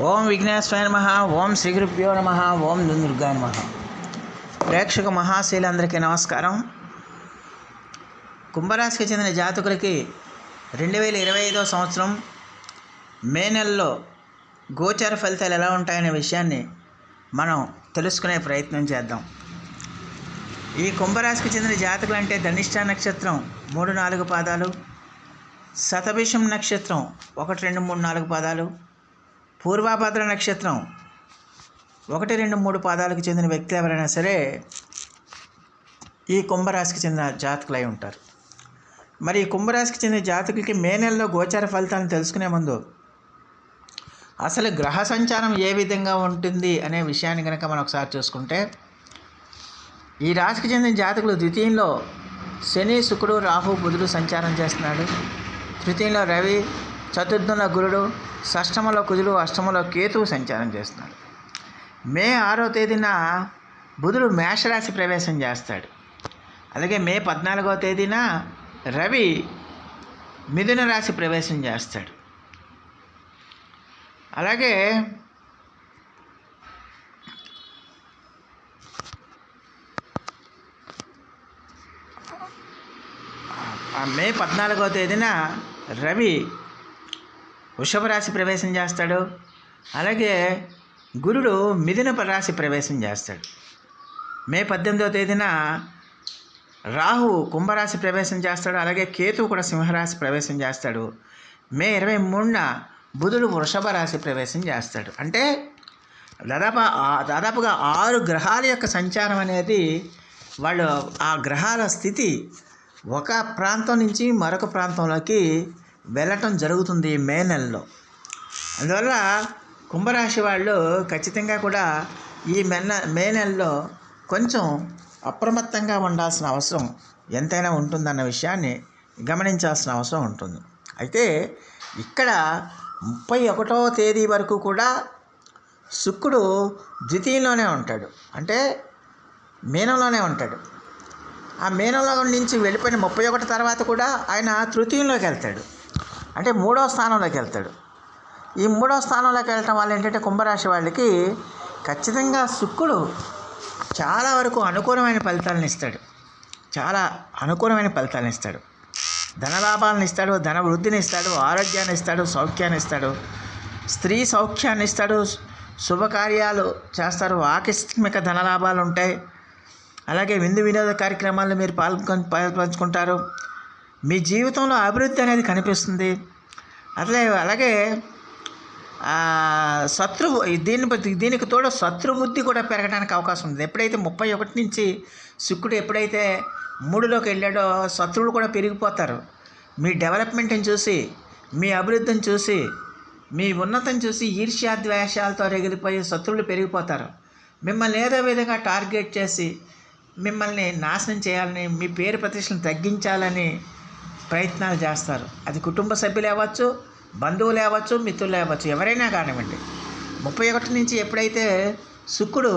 ఓం విఘ్నేశ్వర నమ ఓం శ్రీ గురుభ్యో నమ ఓం దుర్గాయ నమ. ప్రేక్షక మహాశీలందరికీ నమస్కారం. కుంభరాశికి చెందిన జాతకులకి రెండు వేల ఇరవై ఐదో సంవత్సరం మే నెలలో గోచార ఫలితాలు ఎలా ఉంటాయనే విషయాన్ని మనం తెలుసుకునే ప్రయత్నం చేద్దాం. ఈ కుంభరాశికి చెందిన జాతకులు అంటే ధనిష్ట నక్షత్రం మూడు నాలుగు పాదాలు శతభిషం నక్షత్రం ఒకటి రెండు మూడు నాలుగు పాదాలు పూర్వాభద్ర నక్షత్రం. ఒకటి రెండు మూడు పాదాలకు చెందిన వ్యక్తి ఎవరైనా సరే ఈ కుంభరాశికి చెందిన జాతకులై ఉంటారు. మరి ఈ కుంభరాశికి చెందిన జాతకులకి మే నెలలో గోచార ఫలితాలను తెలుసుకునే ముందు అసలు గ్రహ సంచారం ఏ విధంగా ఉంటుంది అనే విషయాన్ని కనుక మనం ఒకసారి చూసుకుంటే ఈ రాశికి చెందిన జాతకులు ద్వితీయంలో శని శుక్రుడు రాహు బుధుడు సంచారం చేస్తున్నాడు తృతీయంలో రవి చతుర్థంలో గురుడు షష్టమంలో కుజుడు అష్టమలో కేతువు సంచారం చేస్తున్నాడు మే ఆరో తేదీన బుధుడు మేషరాశి ప్రవేశం చేస్తాడు. అలాగే మే పద్నాలుగో తేదీన రవి మిథున రాశి ప్రవేశం చేస్తాడు. అలాగే మే పద్నాలుగో తేదీన రవి వృషభ రాశి ప్రవేశం చేస్తాడు. అలాగే గురుడు మిథున రాశి ప్రవేశం చేస్తాడు. మే పద్దెనిమిదవ తేదీన రాహు కుంభరాశి ప్రవేశం చేస్తాడు. అలాగే కేతు కూడా సింహరాశి ప్రవేశం చేస్తాడు. మే ఇరవై మూడున బుధుడు వృషభ రాశి ప్రవేశం చేస్తాడు. అంటే దాదాపు దాదాపుగా ఆరు గ్రహాల యొక్క సంచారం అనేది వాళ్ళు ఆ గ్రహాల స్థితి ఒక ప్రాంతం నుంచి మరొక ప్రాంతంలోకి వెళ్ళటం జరుగుతుంది మే నెలలో. అందువల్ల కుంభరాశి వాళ్ళు ఖచ్చితంగా కూడా ఈ మెన్న మే నెలలో కొంచెం అప్రమత్తంగా ఉండాల్సిన అవసరం ఎంతైనా ఉంటుందన్న విషయాన్ని గమనించాల్సిన అవసరం ఉంటుంది. అయితే ఇక్కడ ముప్పై ఒకటో తేదీ వరకు కూడా శుక్రుడు ద్వితీయంలోనే ఉంటాడు. అంటే మీనంలోనే ఉంటాడు. ఆ మీనంలో నుంచి వెళ్ళిపోయిన ముప్పై ఒకటి తర్వాత కూడా ఆయన తృతీయంలోకి వెళ్తాడు. అంటే మూడో స్థానంలోకి వెళ్తాడు. ఈ మూడో స్థానంలోకి వెళ్ళటం వల్ల ఏంటంటే కుంభరాశి వాళ్ళకి ఖచ్చితంగా శుక్రుడు చాలా వరకు అనుకూలమైన ఫలితాలను ఇస్తాడు. చాలా అనుకూలమైన ఫలితాలను ఇస్తాడు. ధనలాభాలను ఇస్తాడు ధన వృద్ధిని ఇస్తాడు ఆరోగ్యాన్ని ఇస్తాడు సౌఖ్యాన్ని ఇస్తాడు. స్త్రీ సౌఖ్యాన్ని ఇస్తాడు శుభకార్యాలు చేస్తారు ఆకస్మిక ధనలాభాలు ఉంటాయి. అలాగే విందు వినోద కార్యక్రమాల్లో మీరు పాల్గొని పాల్పంచుకుంటారు. మీ జీవితంలో అభివృద్ధి అనేది కనిపిస్తుంది. అట్లే అలాగే శత్రు శత్రువు దీని బట్టి- దీనికి తోడు శత్రుబుద్ధి కూడా పెరగడానికి అవకాశం ఉంది. ఎప్పుడైతే ముప్పై ఒకటి నుంచి శుక్రుడు ఎప్పుడైతే మూడులోకి వెళ్ళాడో శత్రువులు కూడా పెరిగిపోతారు. మీ డెవలప్మెంట్ని చూసి మీ అభివృద్ధిని చూసి మీ ఉన్నతం చూసి ఈర్ష్యాద్వేషాలతో రగిలిపోయి శత్రువులు పెరిగిపోతారు. మిమ్మల్ని ఏదో విధంగా టార్గెట్ చేసి మిమ్మల్ని నాశనం చేయాలని మీ పేరు ప్రతిష్టలు తగ్గించాలని ప్రయత్నాలు చేస్తారు. అది కుటుంబ సభ్యులు అవ్వచ్చు బంధువులు అవ్వచ్చు మిత్రులు అవ్వచ్చు ఎవరైనా కానివ్వండి. ముప్పై ఒకటి నుంచి ఎప్పుడైతే శుక్రుడు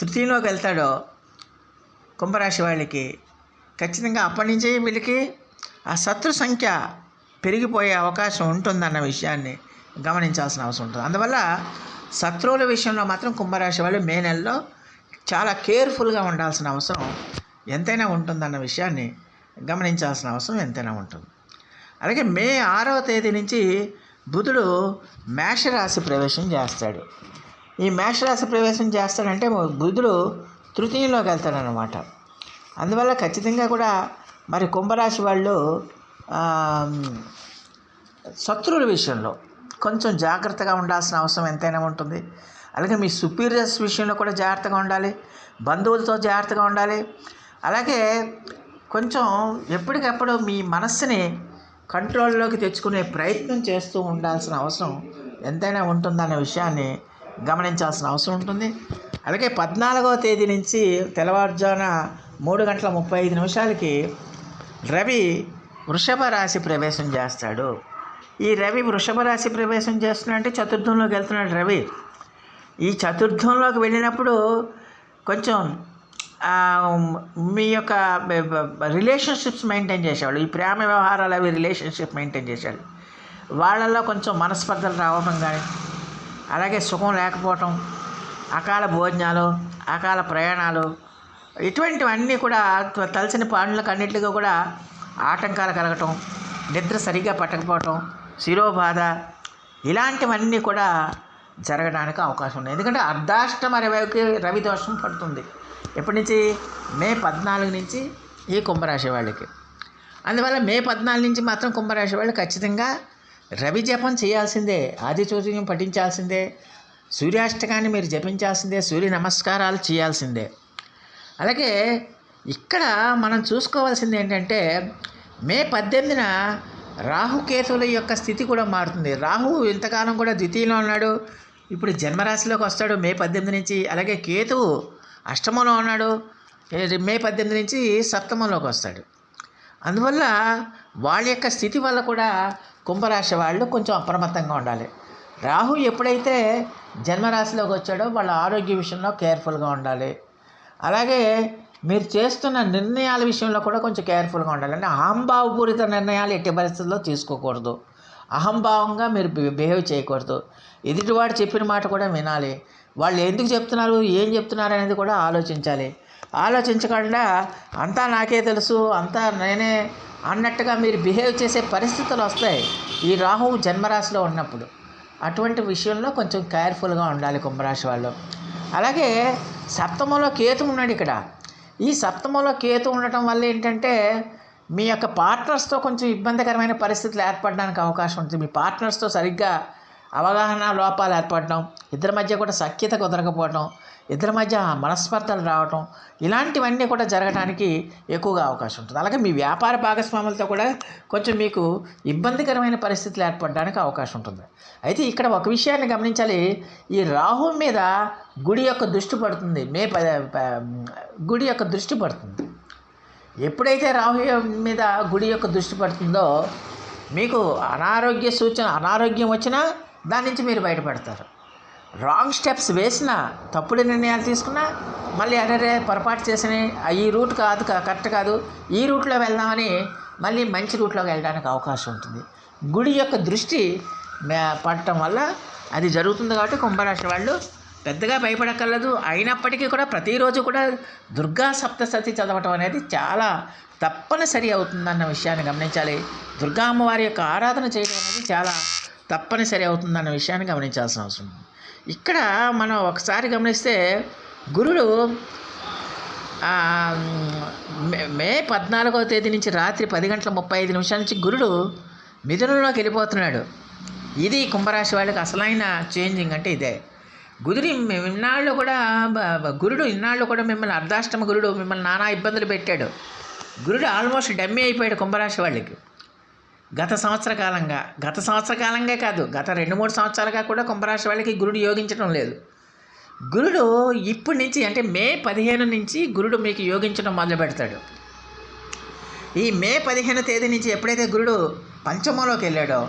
తృతీయంలోకి వెళ్తాడో కుంభరాశి వాళ్ళకి ఖచ్చితంగా అప్పటి నుంచి వీళ్ళకి ఆ శత్రు సంఖ్య పెరిగిపోయే అవకాశం ఉంటుందన్న విషయాన్ని గమనించాల్సిన అవసరం ఉంటుంది. అందువల్ల శత్రువుల విషయంలో మాత్రం కుంభరాశి వాళ్ళు మే నెలలో చాలా కేర్ఫుల్గా ఉండాల్సిన అవసరం ఎంతైనా ఉంటుందన్న విషయాన్ని గమనించాల్సిన అవసరం ఎంతైనా ఉంటుంది. అలాగే మే ఆరవ తేదీ నుంచి బుధుడు మేషరాశి ప్రవేశం చేస్తాడు. ఈ మేషరాశి ప్రవేశం చేస్తాడంటే బుధుడు తృతీయంలోకి వెళ్తాడనమాట అందువల్ల ఖచ్చితంగా కూడా మరి కుంభరాశి వాళ్ళు శత్రువుల విషయంలో కొంచెం జాగ్రత్తగా ఉండాల్సిన అవసరం ఎంతైనా ఉంటుంది. అలాగే మీ సుపీరియర్స్ విషయంలో కూడా జాగ్రత్తగా ఉండాలి. బంధువులతో జాగ్రత్తగా ఉండాలి. అలాగే కొంచెం ఎప్పటికప్పుడు మీ మనస్సుని కంట్రోల్లోకి తెచ్చుకునే ప్రయత్నం చేస్తూ ఉండాల్సిన అవసరం ఎంతైనా ఉంటుందన్న విషయాన్ని గమనించాల్సిన అవసరం ఉంటుంది. అలాగే పద్నాలుగవ తేదీ నుంచి తెల్లవారుజామున మూడు గంటల ముప్పై ఐదు నిమిషాలకి రవి వృషభ రాశి ప్రవేశం చేస్తాడు. ఈ రవి వృషభ రాశి ప్రవేశం చేస్తున్నాడంటే చతుర్థంలోకి వెళ్తున్నాడు రవి. ఈ చతుర్థంలోకి వెళ్ళినప్పుడు కొంచెం మీ యొక్క రిలేషన్షిప్స్ మెయింటైన్ చేసేవాళ్ళు. ఈ ప్రేమ వ్యవహారాలు అవి రిలేషన్షిప్ మెయింటైన్ చేసేవాళ్ళు. వాళ్ళల్లో కొంచెం మనస్పర్ధలు రావడం కానీ అలాగే సుఖం లేకపోవటం అకాల భోజనాలు అకాల ప్రయాణాలు ఇటువంటివన్నీ కూడా తలసిన పనులకు అన్నింటిగా కూడా ఆటంకాలు కలగటం నిద్ర సరిగ్గా పట్టకపోవటం శిరోబాధ ఇలాంటివన్నీ కూడా జరగడానికి అవకాశం ఉంది. ఎందుకంటే అర్ధాష్టమ రవికి రవి దోషం పడుతుంది. ఎప్పటి నుంచి? మే పద్నాలుగు నుంచి ఈ కుంభరాశి వాళ్ళకి. అందువల్ల మే పద్నాలుగు నుంచి మాత్రం కుంభరాశి వాళ్ళు ఖచ్చితంగా రవి జపం చేయాల్సిందే ఆదిచూర్యం పఠించాల్సిందే సూర్యాష్టకాన్ని మీరు జపించాల్సిందే సూర్య నమస్కారాలు చేయాల్సిందే. అలాగే ఇక్కడ మనం చూసుకోవాల్సింది ఏంటంటే మే పద్దెనిమిదిన రాహుకేతువుల యొక్క స్థితి కూడా మారుతుంది. రాహు ఇంతకాలం కూడా ద్వితీయంలో ఉన్నాడు. ఇప్పుడు జన్మరాశిలోకి వస్తాడు మే పద్దెనిమిది నుంచి. అలాగే కేతువు అష్టమంలో ఉన్నాడు. మే పద్దెనిమిది నుంచి సప్తమంలోకి వస్తాడు. అందువల్ల వాళ్ళ యొక్క స్థితి వల్ల కూడా కుంభరాశి వాళ్ళు కొంచెం అప్రమత్తంగా ఉండాలి. రాహు ఎప్పుడైతే జన్మరాశిలోకి వచ్చాడో వాళ్ళ ఆరోగ్య విషయంలో కేర్ఫుల్గా ఉండాలి. అలాగే మీరు చేస్తున్న నిర్ణయాల విషయంలో కూడా కొంచెం కేర్ఫుల్గా ఉండాలి. అంటే అహంభావపూరిత నిర్ణయాలు ఎట్టి పరిస్థితుల్లో తీసుకోకూడదు. అహంభావంగా మీరు బిహేవ్ చేయకూడదు. ఎదుటివాడు చెప్పిన మాట కూడా వినాలి. వాళ్ళు ఎందుకు చెప్తున్నారు ఏం చెప్తున్నారు అనేది కూడా ఆలోచించాలి. ఆలోచించకుండా అంతా నాకే తెలుసు అంతా నేనే అన్నట్టుగా మీరు బిహేవ్ చేసే పరిస్థితులు వస్తాయి ఈ రాహువు జన్మరాశిలో ఉన్నప్పుడు. అటువంటి విషయంలో కొంచెం కేర్ఫుల్గా ఉండాలి కుంభరాశి వాళ్ళు. అలాగే సప్తమంలో కేతు ఉన్నాడు ఇక్కడ. ఈ సప్తమంలో కేతు ఉండటం వల్ల ఏంటంటే మీ యొక్క పార్ట్నర్స్తో కొంచెం ఇబ్బందికరమైన పరిస్థితులు ఏర్పడడానికి అవకాశం ఉంటుంది. మీ పార్ట్నర్స్తో సరిగ్గా అవగాహన లోపాలు ఏర్పడడం ఇద్దరి మధ్య కూడా సఖ్యత కుదరకపోవడం ఇద్దరి మధ్య మనస్పర్ధలు రావటం ఇలాంటివన్నీ కూడా జరగడానికి ఎక్కువగా అవకాశం ఉంటుంది. అలాగే మీ వ్యాపార భాగస్వాములతో కూడా కొంచెం మీకు ఇబ్బందికరమైన పరిస్థితులు ఏర్పడడానికి అవకాశం ఉంటుంది. అయితే ఇక్కడ ఒక విషయాన్ని గమనించాలి. ఈ రాహు మీద గుడి యొక్క దృష్టి పడుతుంది. మే గుడి యొక్క దృష్టి పడుతుంది. ఎప్పుడైతే రాహు మీద గుడి యొక్క దృష్టి పడుతుందో మీకు అనారోగ్య సూచన అనారోగ్యం వచ్చినా దాని నుంచి మీరు బయటపడతారు. రాంగ్ స్టెప్స్ వేసినా తప్పుడు నిర్ణయాలు తీసుకున్నా మళ్ళీ అరే పొరపాటు చేసిన ఈ రూట్ కాదు కరెక్ట్ కాదు ఈ రూట్లో వెళ్దామని మళ్ళీ మంచి రూట్లోకి వెళ్ళడానికి అవకాశం ఉంటుంది. గుడి యొక్క దృష్టి పడటం వల్ల అది జరుగుతుంది కాబట్టి కుంభరాశి వాళ్ళు పెద్దగా భయపడక్కర్లేదు. అయినప్పటికీ కూడా ప్రతిరోజు కూడా దుర్గా సప్తశతి చదవటం అనేది చాలా తప్పనిసరి అవుతుందన్న విషయాన్ని గమనించాలి. దుర్గా అమ్మవారి యొక్క ఆరాధన చేయడం అనేది చాలా తప్పనిసరి అవుతుందన్న విషయాన్ని గమనించాల్సిన అవసరం. ఉంది. ఇక్కడ మనం ఒకసారి గమనిస్తే గురుడు మే- మే పద్నాలుగవ తేదీ నుంచి రాత్రి పది గంటల ముప్పై ఐదు నిమిషాల నుంచి గురుడు మిథునంలోకి వెళ్ళిపోతున్నాడు. ఇది కుంభరాశి వాళ్ళకి అసలైన చేంజింగ్ అంటే ఇదే. గురుడు ఇన్నాళ్ళు కూడా గురుడు ఇన్నాళ్ళు కూడా మిమ్మల్ని అర్ధాష్టమ గురుడు మిమ్మల్ని నానా ఇబ్బందులు పెట్టాడు. గురుడు ఆల్మోస్ట్ డమ్మీ అయిపోయాడు కుంభరాశి వాళ్ళకి. గత సంవత్సర కాలంగా గత సంవత్సర కాలంగా కాదు గత రెండు మూడు సంవత్సరాలుగా కూడా కుంభరాశి వాళ్ళకి గురుడు యోగించడం లేదు. గురుడు ఇప్పటి నుంచి అంటే మే పదిహేను నుంచి గురుడు మీకు యోగించడం మొదలు పెడతాడు. ఈ మే పదిహేను తేదీ నుంచి ఎప్పుడైతే గురుడు పంచమంలోకి వెళ్ళాడో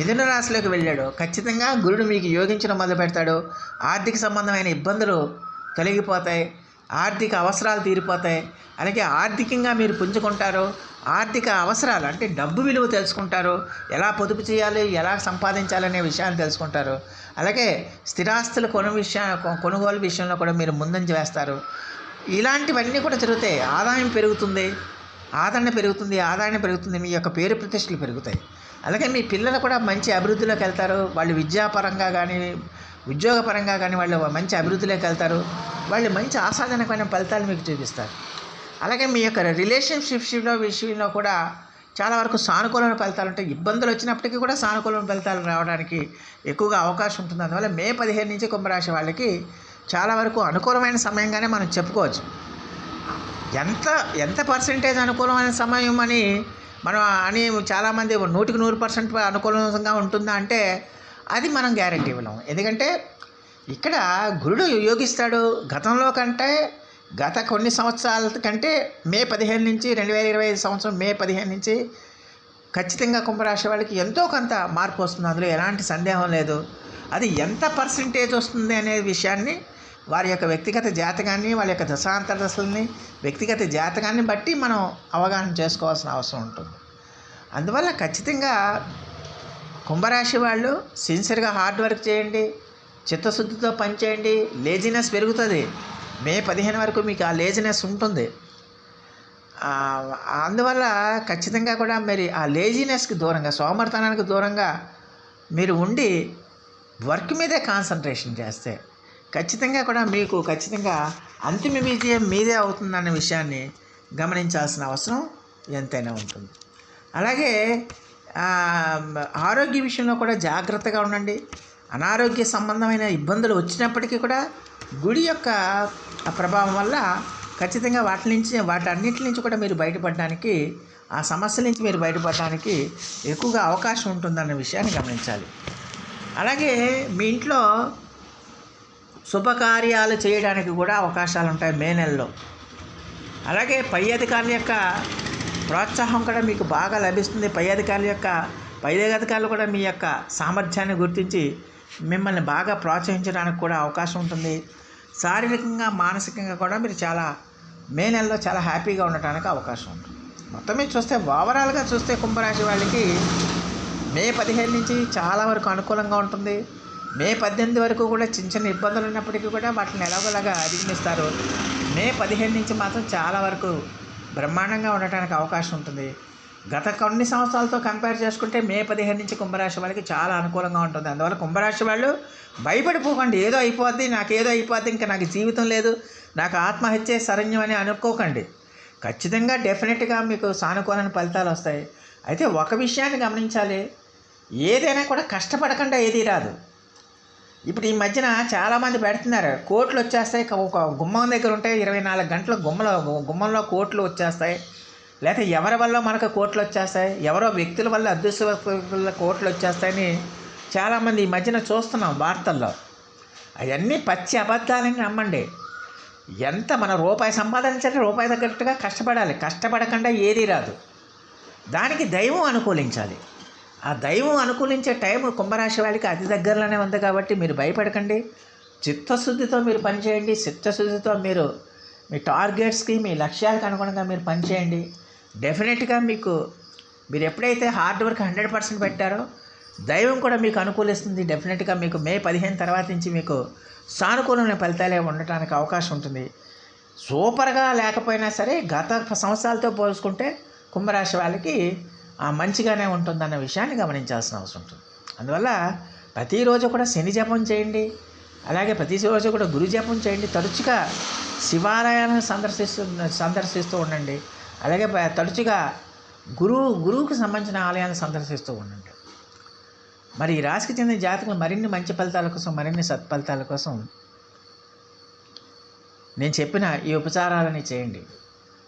మిథున రాశిలోకి వెళ్ళాడు. ఖచ్చితంగా గురుడు మీకు యోగించడం మొదలు పెడతాడు. ఆర్థిక సంబంధమైన ఇబ్బందులు తొలగిపోతాయి. ఆర్థిక అవసరాలు తీరిపోతాయి. అలాగే ఆర్థికంగా మీరు పుంజుకుంటారు. ఆర్థిక అవసరాలు అంటే డబ్బు విలువ తెలుసుకుంటారు. ఎలా పొదుపు చేయాలి ఎలా సంపాదించాలనే విషయాన్ని తెలుసుకుంటారు. అలాగే స్థిరాస్తుల కొను విషయ కొనుగోలు విషయంలో కూడా మీరు ముందంజ వేస్తారు. ఇలాంటివన్నీ కూడా జరుగుతాయి ఆదాయం పెరుగుతుంది. ఆదరణ పెరుగుతుంది. ఆదాయం పెరుగుతుంది. మీ యొక్క పేరు ప్రతిష్టలు పెరుగుతాయి. అలాగే మీ పిల్లలు కూడా మంచి అభివృద్ధిలోకి వెళ్తారు. వాళ్ళు విద్యాపరంగా కానీ ఉద్యోగపరంగా కానీ వాళ్ళు మంచి అభివృద్ధిలోకి వెళ్తారు. వాళ్ళు మంచి ఆశాజనకమైన ఫలితాలు మీకు చూపిస్తారు. అలాగే మీ యొక్క రిలేషన్షిప్స్లో విషయంలో కూడా చాలా వరకు సానుకూలమైన ఫలితాలు ఉంటాయి. ఇబ్బందులు వచ్చినప్పటికీ కూడా సానుకూలమైన ఫలితాలు రావడానికి ఎక్కువగా అవకాశం ఉంటుంది. అందువల్ల మే పదిహేను నుంచి కుంభరాశి వాళ్ళకి చాలా వరకు అనుకూలమైన సమయంగానే మనం చెప్పుకోవచ్చు. ఎంత ఎంత పర్సెంటేజ్ అనుకూలమైన సమయం అని మనం అని చాలామంది నూటికి నూరు పర్సెంట్ అనుకూలంగా ఉంటుందా అంటే అది మనం గ్యారంటీ ఇవ్వలేం. ఎందుకంటే ఇక్కడ గురుడు యోగిస్తాడు. గతంలో కంటే గత కొన్ని సంవత్సరాల కంటే మే పదిహేను నుంచి రెండు వేల ఇరవై ఐదు సంవత్సరం మే పదిహేను నుంచి ఖచ్చితంగా కుంభరాశి వాళ్ళకి ఎంతో కొంత మార్పు వస్తుంది. అందులో ఎలాంటి సందేహం లేదు. అది ఎంత పర్సంటేజ్ వస్తుంది అనే విషయాన్ని వారి యొక్క వ్యక్తిగత జాతకాన్ని వాళ్ళ యొక్క దశాంతర దశల్ని వ్యక్తిగత జాతకాన్ని బట్టి మనం అవగాహన చేసుకోవాల్సిన అవసరం ఉంటుంది. అందువల్ల ఖచ్చితంగా కుంభరాశి వాళ్ళు సిన్సియర్గా హార్డ్ వర్క్ చేయండి చిత్తశుద్ధితో పనిచేయండి లేజినెస్ పెరుగుతుంది. మే పదిహేను వరకు మీకు ఆ లేజినెస్ ఉంటుంది. అందువల్ల ఖచ్చితంగా కూడా మరి ఆ లేజినెస్కి దూరంగా సోమర్తనానికి దూరంగా మీరు ఉండి వర్క్ మీదే కాన్సన్ట్రేషన్ చేస్తే ఖచ్చితంగా కూడా మీకు ఖచ్చితంగా అంతిమ విజయం మీదే అవుతుందన్న విషయాన్ని గమనించాల్సిన అవసరం ఎంతైనా ఉంటుంది. అలాగే ఆరోగ్య విషయంలో కూడా జాగ్రత్తగా ఉండండి. అనారోగ్య సంబంధమైన ఇబ్బందులు వచ్చినప్పటికీ కూడా గుడి యొక్క ప్రభావం వల్ల ఖచ్చితంగా వాటి నుంచి వాటన్నిటి నుంచి కూడా మీరు బయటపడడానికి ఆ సమస్యల నుంచి మీరు బయటపడడానికి ఎక్కువగా అవకాశం ఉంటుందన్న విషయాన్ని గమనించాలి. అలాగే మీ ఇంట్లో శుభకార్యాలు చేయడానికి కూడా అవకాశాలు ఉంటాయి మే నెలలో. అలాగే పై అధికారుల యొక్క ప్రోత్సాహం కూడా మీకు బాగా లభిస్తుంది. పై అధికారుల యొక్క పై అధికారులు కూడా మీ యొక్క సామర్థ్యాన్ని గుర్తించి మిమ్మల్ని బాగా ప్రోత్సహించడానికి కూడా అవకాశం ఉంటుంది. శారీరకంగా మానసికంగా కూడా మీరు చాలా మే నెలలో చాలా హ్యాపీగా ఉండటానికి అవకాశం ఉంటుంది. మొత్తం మీద చూస్తే ఓవరాల్గా చూస్తే కుంభరాశి వాళ్ళకి మే పదిహేను నుంచి చాలా వరకు అనుకూలంగా ఉంటుంది. మే పద్దెనిమిది వరకు కూడా చిన్న చిన్న ఇబ్బందులు ఉన్నప్పటికీ కూడా వాటిని ఎలాగోలాగా అధిగమిస్తారు. మే పదిహేను నుంచి మాత్రం చాలా వరకు బ్రహ్మాండంగా ఉండటానికి అవకాశం ఉంటుంది. గత కొన్ని సంవత్సరాలతో కంపేర్ చేసుకుంటే మే పదిహేను నుంచి కుంభరాశి వాళ్ళకి చాలా అనుకూలంగా ఉంటుంది. అందువల్ల కుంభరాశి వాళ్ళు భయపడిపోకండి. ఏదో అయిపోద్ది నాకు ఏదో అయిపోద్ది ఇంకా నాకు జీవితం లేదు నాకు ఆత్మహత్య శరణ్యం అని అనుకోకండి. ఖచ్చితంగా డెఫినెట్గా మీకు సానుకూలమైన ఫలితాలు వస్తాయి. అయితే ఒక విషయాన్ని గమనించాలి. ఏదైనా కూడా కష్టపడకుండా ఏది రాదు. ఇప్పుడు ఈ మధ్యన చాలామంది పెడుతున్నారు. కోట్లు వచ్చేస్తాయి. ఒక- గుమ్మం దగ్గర ఉంటే ఇరవై నాలుగు గంటల గుమ్మలో గుమ్మంలో కోట్లు వచ్చేస్తాయి. లేకపోతే ఎవరి వల్ల మనకు కోట్లు వచ్చేస్తాయి? ఎవరో వ్యక్తుల వల్ల అదృష్ట వల్ల కోట్లు వచ్చేస్తాయని చాలామంది ఈ మధ్యన చూస్తున్నాం వార్తల్లో. అవన్నీ పచ్చి అబద్ధాలని నమ్మండి. ఎంత మన రూపాయి సంపాదించాలంటే రూపాయి తగ్గట్టుగా కష్టపడాలి. కష్టపడకుండా ఏదీ రాదు. దానికి దైవం అనుకూలించాలి. ఆ దైవం అనుకూలించే టైం కుంభరాశి వాళ్ళకి అతి దగ్గరలోనే ఉంది కాబట్టి మీరు భయపడకండి. చిత్తశుద్ధితో మీరు పనిచేయండి. చిత్తశుద్ధితో మీరు మీ టార్గెట్స్కి మీ లక్ష్యాలకు అనుగుణంగా మీరు పనిచేయండి. డెఫినెట్గా మీకు మీరు ఎప్పుడైతే హార్డ్ వర్క్ హండ్రెడ్ పర్సెంట్ పెట్టారో దైవం కూడా మీకు అనుకూలిస్తుంది. డెఫినెట్గా మీకు మే పదిహేను తర్వాత నుంచి మీకు సానుకూలమైన ఫలితాలే ఉండటానికి అవకాశం ఉంటుంది. సూపర్గా లేకపోయినా సరే గత సంవత్సరాలతో పోల్చుకుంటే కుంభరాశి వాళ్ళకి మంచిగానే ఉంటుందన్న విషయాన్ని గమనించాల్సిన అవసరం ఉంటుంది. అందువల్ల ప్రతిరోజు కూడా శని జపం చేయండి. అలాగే ప్రతిరోజు కూడా గురు జపం చేయండి. తరచుగా శివాలయాలను సందర్శిస్తూ సందర్శిస్తూ ఉండండి. అలాగే తరచుగా గురువు గురువుకు సంబంధించిన ఆలయాలను సందర్శిస్తూ ఉండండి. మరి ఈ రాశికి చెందిన జాతకులు మరిన్ని మంచి ఫలితాల కోసం మరిన్ని సత్ఫలితాల కోసం నేను చెప్పిన ఈ ఉపచారాలని చేయండి.